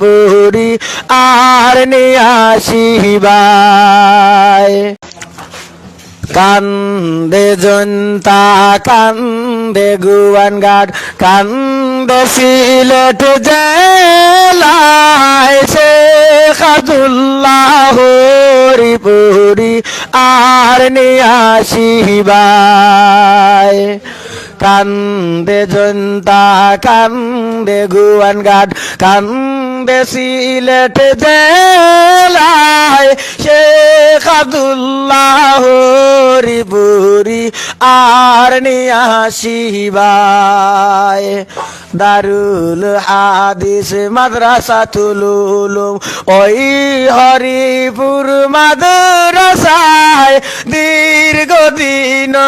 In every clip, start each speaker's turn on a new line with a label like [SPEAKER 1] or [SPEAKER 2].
[SPEAKER 1] পুরি আর নিয়াসিবাই কান্দে জনতা, কান্দে গুয়ান গাড কান্দে সিলেট জেলায় শেখ আব্দুল্লাহ হরিপুরি আর নিয়াসিবাই কান্দে জনতা, কান্দে গুয়ান গাড কান্দে সিলেট জেলায় শেখ আব্দুল্লাহ হরিপুরি আর নিয়াসিবায় দারুল হাদিস মাদ্রাসা তুলুলুম ওই হরিপুর মাদ্রাসায়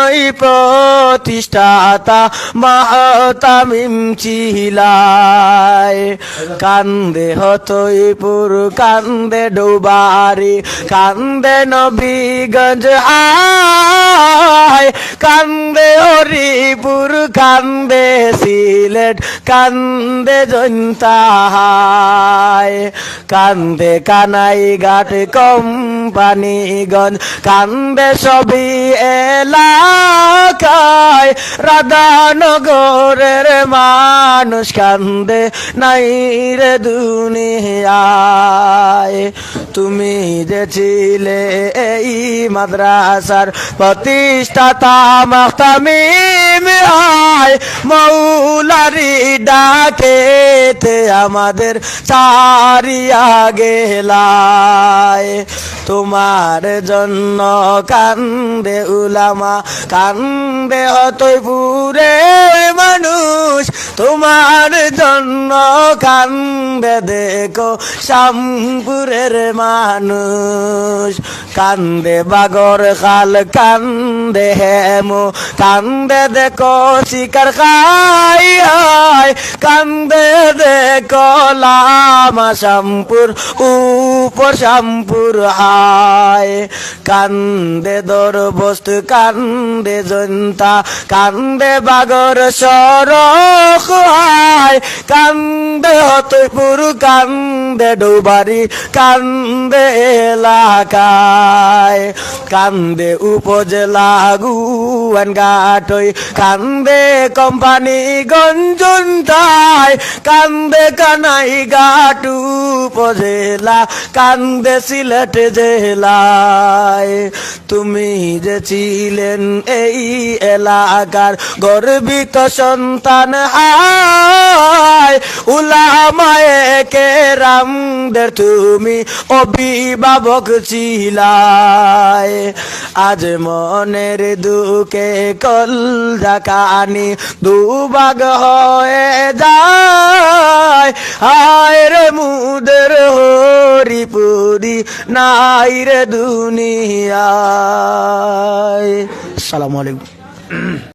[SPEAKER 1] ওই প্রতিষ্ঠাতা মাহতামিম চিলাই কান্দে হতইপুর কান্দে ডোবারি, কান্দে নবীগঞ্জ হায়। কান্দে হরিপুর, কান্দে সিলেট, কান্দে জন্তাহায়। কান্দে কানাই ঘাট কোম্পানিগঞ্জ কান্দে সবই এলাকায়। রাধানগরের মানুষ কান্দে, নাই রে দুনিয়ায়, তুমি যে ছিলে এই মাদ্রাসার প্রতিষ্ঠাতা মাহতামিম আয় মৌলারি ডাকেতে আমাদের সারিয়া গেলায় তোমার জন্য কান্দে উলামা, কান্দে অতই পুরে মানুষ। তোমার জন্য কান্দে দেখো শ্যামপুরের মানুষ। কান্দে বাগর খাল, কান্দে হেমো কান্দে দেখো শিকার খাই হয় কান্দে দেখো লামা শ্যামপুর উপর শ্যামপুর হায়। কান্দে দর বস্তু কান্দে জনতা, কান্দে বাগর সরক কান্দে হতপুর, কান্দে ডুবারি, কান্দে এলাকায়। কান্দে উপজেলা গুয়ান গাটই কান্দে কোম্পানি গঞ্জনটায় কান্দে কানাই ঘাট উপজেলা, কান্দে সিলেট জেলায় তুমি যে ছিলেন এই এলাকার গর্বিত সন্তান হায়। উলামায়ে কে তুমি অভিভাবক ছিলায় আজ মনের দুকে কল জাকানি দুবাগ হয়ে যায়। হায় রে মুদের হরিপুরি নাই রে দুনিয়ায়। সালামু আলাইকুম।